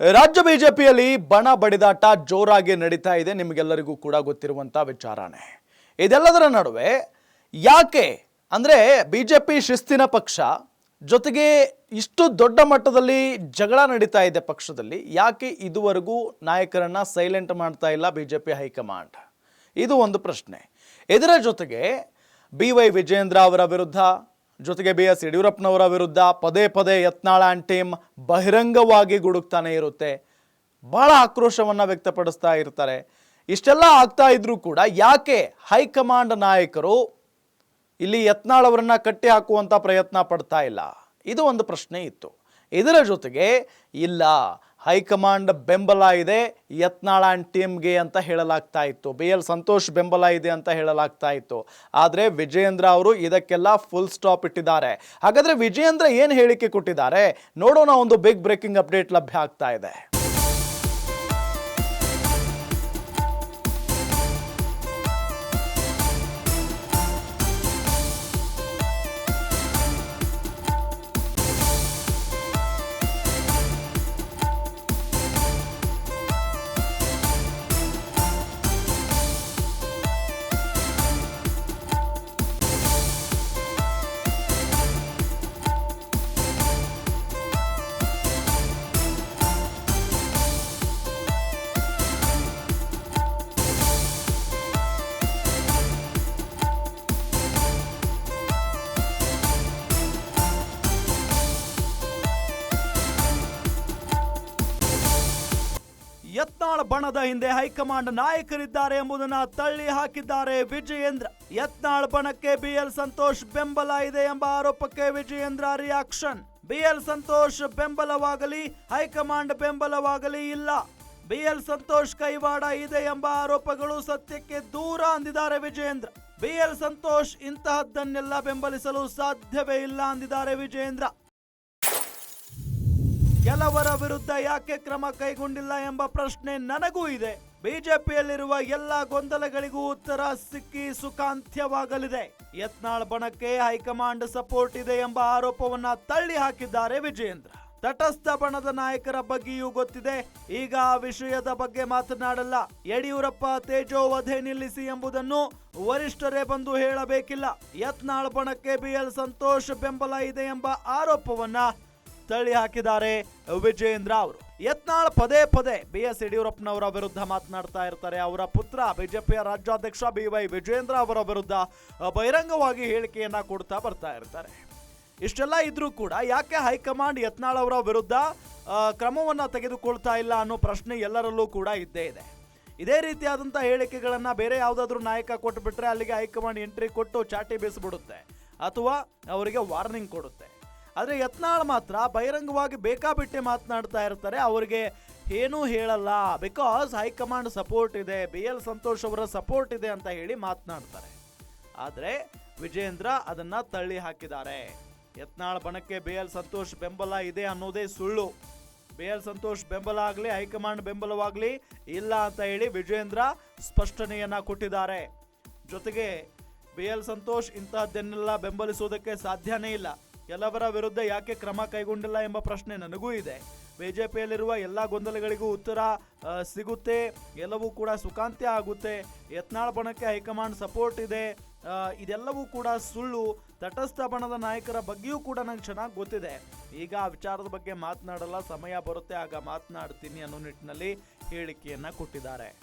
ರಾಜ್ಯ ಬಿಜೆಪಿಯಲ್ಲಿ ಬಣ ಬಡಿದಾಟ ಜೋರಾಗಿ ನಡೀತಾ ಇದೆ. ನಿಮಗೆಲ್ಲರಿಗೂ ಕೂಡ ಗೊತ್ತಿರುವಂಥ ವಿಚಾರನೇ ಇದೆಲ್ಲದರ ನಡುವೆ ಯಾಕೆ ಅಂದರೆ ಬಿಜೆಪಿ ಶಿಸ್ತಿನ ಪಕ್ಷ ಜೊತೆಗೆ ಇಷ್ಟು ದೊಡ್ಡ ಮಟ್ಟದಲ್ಲಿ ಜಗಳ ನಡೀತಾ ಇದೆ ಪಕ್ಷದಲ್ಲಿ. ಯಾಕೆ ಇದುವರೆಗೂ ನಾಯಕರನ್ನ ಸೈಲೆಂಟ್ ಮಾಡ್ತಾ ಇಲ್ಲ ಬಿಜೆಪಿ ಹೈಕಮಾಂಡ್? ಇದು ಒಂದು ಪ್ರಶ್ನೆ. ಇದರ ಜೊತೆಗೆ ಬಿ ವೈ ವಿಜೇಂದ್ರ ಅವರ ವಿರುದ್ಧ ಜೊತೆಗೆ ಬಿ ಎಸ್ ಯಡಿಯೂರಪ್ಪನವರ ವಿರುದ್ಧ ಪದೇ ಪದೇ ಯತ್ನಾಳ ಆ್ಯಂಡ್ ಟೀಮ್ ಬಹಿರಂಗವಾಗಿ ಗುಡುಕ್ತಾನೆ ಇರುತ್ತೆ. ಭಾಳ ಆಕ್ರೋಶವನ್ನು ವ್ಯಕ್ತಪಡಿಸ್ತಾ ಇರ್ತಾರೆ. ಇಷ್ಟೆಲ್ಲ ಆಗ್ತಾ ಇದ್ರೂ ಕೂಡ ಯಾಕೆ ಹೈಕಮಾಂಡ್ ನಾಯಕರು ಇಲ್ಲಿ ಯತ್ನಾಳವರನ್ನ ಕಟ್ಟಿ ಹಾಕುವಂಥ ಪ್ರಯತ್ನ ಪಡ್ತಾ ಇಲ್ಲ? ಇದು ಒಂದು ಪ್ರಶ್ನೆ ಇತ್ತು. ಇದರ ಜೊತೆಗೆ, ಇಲ್ಲ ಹೈಕಮಾಂಡ್ ಬೆಂಬಲ ಇದೆ, ಯತ್ನಾಳ ಆ್ಯಂಡ್ ಟೀಮ್ಗೆ ಅಂತ ಹೇಳಲಾಗ್ತಾ ಇತ್ತು. ಬಿ ಎಲ್ ಸಂತೋಷ್ ಬೆಂಬಲ ಇದೆ ಅಂತ ಹೇಳಲಾಗ್ತಾ ಇತ್ತು. ಆದರೆ ವಿಜಯೇಂದ್ರ ಅವರು ಇದಕ್ಕೆಲ್ಲ ಫುಲ್ ಸ್ಟಾಪ್ ಇಟ್ಟಿದ್ದಾರೆ. ಹಾಗಾದರೆ ವಿಜಯೇಂದ್ರ ಏನು ಹೇಳಿಕೆ ಕೊಟ್ಟಿದ್ದಾರೆ? ನೋಡೋಣ ಒಂದು ಬಿಗ್ ಬ್ರೇಕಿಂಗ್ ಅಪ್ಡೇಟ್ ಲಭ್ಯ ಆಗ್ತಾ ಇದೆ. ಯತ್ನಾಳ್ ಬಣದ ಹಿಂದೆ ಹೈಕಮಾಂಡ್ ನಾಯಕರಿದ್ದಾರೆ ಎಂಬುದನ್ನ ತಳ್ಳಿ ಹಾಕಿದ್ದಾರೆ ವಿಜಯೇಂದ್ರ. ಯತ್ನಾಳ್ ಬಣಕ್ಕೆ ಬಿಎಲ್ ಸಂತೋಷ್ ಬೆಂಬಲ ಇದೆ ಎಂಬ ಆರೋಪಕ್ಕೆ ವಿಜಯೇಂದ್ರ ರಿಯಾಕ್ಷನ್ ಬಿಎಲ್ ಸಂತೋಷ್ ಬೆಂಬಲವಾಗಲಿ, ಹೈಕಮಾಂಡ್ ಬೆಂಬಲವಾಗಲಿ ಇಲ್ಲ. ಬಿಎಲ್ ಸಂತೋಷ್ ಕೈವಾಡ ಇದೆ ಎಂಬ ಆರೋಪಗಳು ಸತ್ಯಕ್ಕೆ ದೂರ ಅಂದಿದ್ದಾರೆ ವಿಜಯೇಂದ್ರ. ಬಿಎಲ್ ಸಂತೋಷ್ ಇಂತಹದ್ದನ್ನೆಲ್ಲ ಬೆಂಬಲಿಸಲು ಸಾಧ್ಯವೇ ಇಲ್ಲ ಅಂದಿದ್ದಾರೆ ವಿಜಯೇಂದ್ರ. ಕೆಲವರ ವಿರುದ್ಧ ಯಾಕೆ ಕ್ರಮ ಕೈಗೊಂಡಿಲ್ಲ ಎಂಬ ಪ್ರಶ್ನೆ ನನಗೂ ಇದೆ. ಬಿಜೆಪಿಯಲ್ಲಿರುವ ಎಲ್ಲ ಗೊಂದಲಗಳಿಗೂ ಉತ್ತರ ಸಿಕ್ಕಿ ಸುಖಾಂತ್ಯವಾಗಲಿದೆ. ಯತ್ನಾಳ್ ಬಣಕ್ಕೆ ಹೈಕಮಾಂಡ್ ಸಪೋರ್ಟ್ ಇದೆ ಎಂಬ ಆರೋಪವನ್ನ ತಳ್ಳಿ ಹಾಕಿದ್ದಾರೆ ವಿಜಯೇಂದ್ರ ತಟಸ್ಥ ಬಣದ ನಾಯಕರ ಬಗ್ಗೆಯೂ ಗೊತ್ತಿದೆ. ಈಗ ಆ ವಿಷಯದ ಬಗ್ಗೆ ಮಾತನಾಡಲ್ಲ. ಯಡಿಯೂರಪ್ಪ ತೇಜೋವಧೆ ನಿಲ್ಲಿಸಿ ಎಂಬುದನ್ನು ವರಿಷ್ಠರೇ ಬಂದು ಹೇಳಬೇಕಿಲ್ಲ. ಯತ್ನಾಳ್ ಬಣಕ್ಕೆ ಬಿಎಲ್ ಸಂತೋಷ್ ಬೆಂಬಲ ಇದೆ ಎಂಬ ಆರೋಪವನ್ನ ತಳ್ಳಿ ಹಾಕಿದ್ದಾರೆ ವಿಜಯೇಂದ್ರ ಅವರು. ಯತ್ನಾಳ್ ಪದೇ ಪದೇ ಬಿ ಎಸ್ ಯಡಿಯೂರಪ್ಪನವರ ವಿರುದ್ಧ ಮಾತನಾಡ್ತಾ ಇರ್ತಾರೆ. ಅವರ ಪುತ್ರ ಬಿಜೆಪಿಯ ರಾಜ್ಯಾಧ್ಯಕ್ಷ ಬಿ ವೈ ವಿಜಯೇಂದ್ರ ಅವರ ವಿರುದ್ಧ ಬಹಿರಂಗವಾಗಿ ಹೇಳಿಕೆಯನ್ನ ಕೊಡ್ತಾ ಬರ್ತಾ ಇರ್ತಾರೆ. ಇಷ್ಟೆಲ್ಲ ಇದ್ರೂ ಕೂಡ ಯಾಕೆ ಹೈಕಮಾಂಡ್ ಯತ್ನಾಳ್ ಅವರ ವಿರುದ್ಧ ಕ್ರಮವನ್ನ ತೆಗೆದುಕೊಳ್ತಾ ಇಲ್ಲ ಅನ್ನೋ ಪ್ರಶ್ನೆ ಎಲ್ಲರಲ್ಲೂ ಕೂಡ ಇದ್ದೇ ಇದೆ. ಇದೇ ರೀತಿಯಾದಂಥ ಹೇಳಿಕೆಗಳನ್ನು ಬೇರೆ ಯಾವುದಾದ್ರೂ ನಾಯಕ ಕೊಟ್ಟುಬಿಟ್ರೆ ಅಲ್ಲಿಗೆ ಹೈಕಮಾಂಡ್ ಎಂಟ್ರಿ ಕೊಟ್ಟು ಚಾಟಿ ಬೀಸಿಬಿಡುತ್ತೆ. ಅಥವಾ ಅವರಿಗೆ ವಾರ್ನಿಂಗ್ ಕೊಡುತ್ತೆ. ಆದರೆ ಯತ್ನಾಳ್ ಮಾತ್ರ ಬಹಿರಂಗವಾಗಿ ಬೇಕಾಬಿಟ್ಟೆ ಮಾತನಾಡ್ತಾ ಇರ್ತಾರೆ. ಅವರಿಗೆ ಏನೂ ಹೇಳಲ್ಲ. ಬಿಕಾಸ್ ಹೈಕಮಾಂಡ್ ಸಪೋರ್ಟ್ ಇದೆ. ಬಿ ಎಲ್ ಸಂತೋಷ್ ಅವರ ಸಪೋರ್ಟ್ ಇದೆ ಅಂತ ಹೇಳಿ ಮಾತನಾಡ್ತಾರೆ. ಆದರೆ ವಿಜೇಂದ್ರ ಅದನ್ನ ತಳ್ಳಿ ಹಾಕಿದ್ದಾರೆ. ಯತ್ನಾಳ್ ಬಣಕ್ಕೆ ಬಿ ಎಲ್ ಸಂತೋಷ್ ಬೆಂಬಲ ಇದೆ ಅನ್ನೋದೇ ಸುಳ್ಳು. ಬಿ ಎಲ್ ಸಂತೋಷ್ ಬೆಂಬಲ ಆಗಲಿ ಹೈಕಮಾಂಡ್ ಬೆಂಬಲವಾಗಲಿ ಇಲ್ಲ ಅಂತ ಹೇಳಿ ವಿಜೇಂದ್ರ ಸ್ಪಷ್ಟನೆಯನ್ನು ಕೊಟ್ಟಿದ್ದಾರೆ. ಜೊತೆಗೆ ಬಿ ಎಲ್ ಸಂತೋಷ್ ಇಂತಹದ್ದನ್ನೆಲ್ಲ ಬೆಂಬಲಿಸೋದಕ್ಕೆ ಸಾಧ್ಯನೇ ಇಲ್ಲ. ಕೆಲವರ ವಿರುದ್ಧ ಯಾಕೆ ಕ್ರಮ ಕೈಗೊಂಡಿಲ್ಲ ಎಂಬ ಪ್ರಶ್ನೆ ನನಗೂ ಇದೆ. ಬಿಜೆಪಿಯಲ್ಲಿರುವ ಎಲ್ಲ ಗೊಂದಲಗಳಿಗೂ ಉತ್ತರ ಸಿಗುತ್ತೆ. ಎಲ್ಲವೂ ಕೂಡ ಸುಖಾಂತ್ಯ ಆಗುತ್ತೆ. ಯತ್ನಾಳ್ ಬಣಕ್ಕೆ ಹೈಕಮಾಂಡ್ ಸಪೋರ್ಟ್ ಇದೆ. ಇದೆಲ್ಲವೂ ಕೂಡ ಸುಳ್ಳು. ತಟಸ್ಥ ಬಣದ ನಾಯಕರ ಬಗ್ಗೆಯೂ ಕೂಡ ನನಗೆ ಚೆನ್ನಾಗಿ ಗೊತ್ತಿದೆ. ಈಗ ಆ ವಿಚಾರದ ಬಗ್ಗೆ ಮಾತನಾಡಲ್ಲ, ಸಮಯ ಬರುತ್ತೆ, ಆಗ ಮಾತನಾಡ್ತೀನಿ ಅನ್ನೋ ನಿಟ್ಟಿನಲ್ಲಿ ಹೇಳಿಕೆಯನ್ನು ಕೊಟ್ಟಿದ್ದಾರೆ.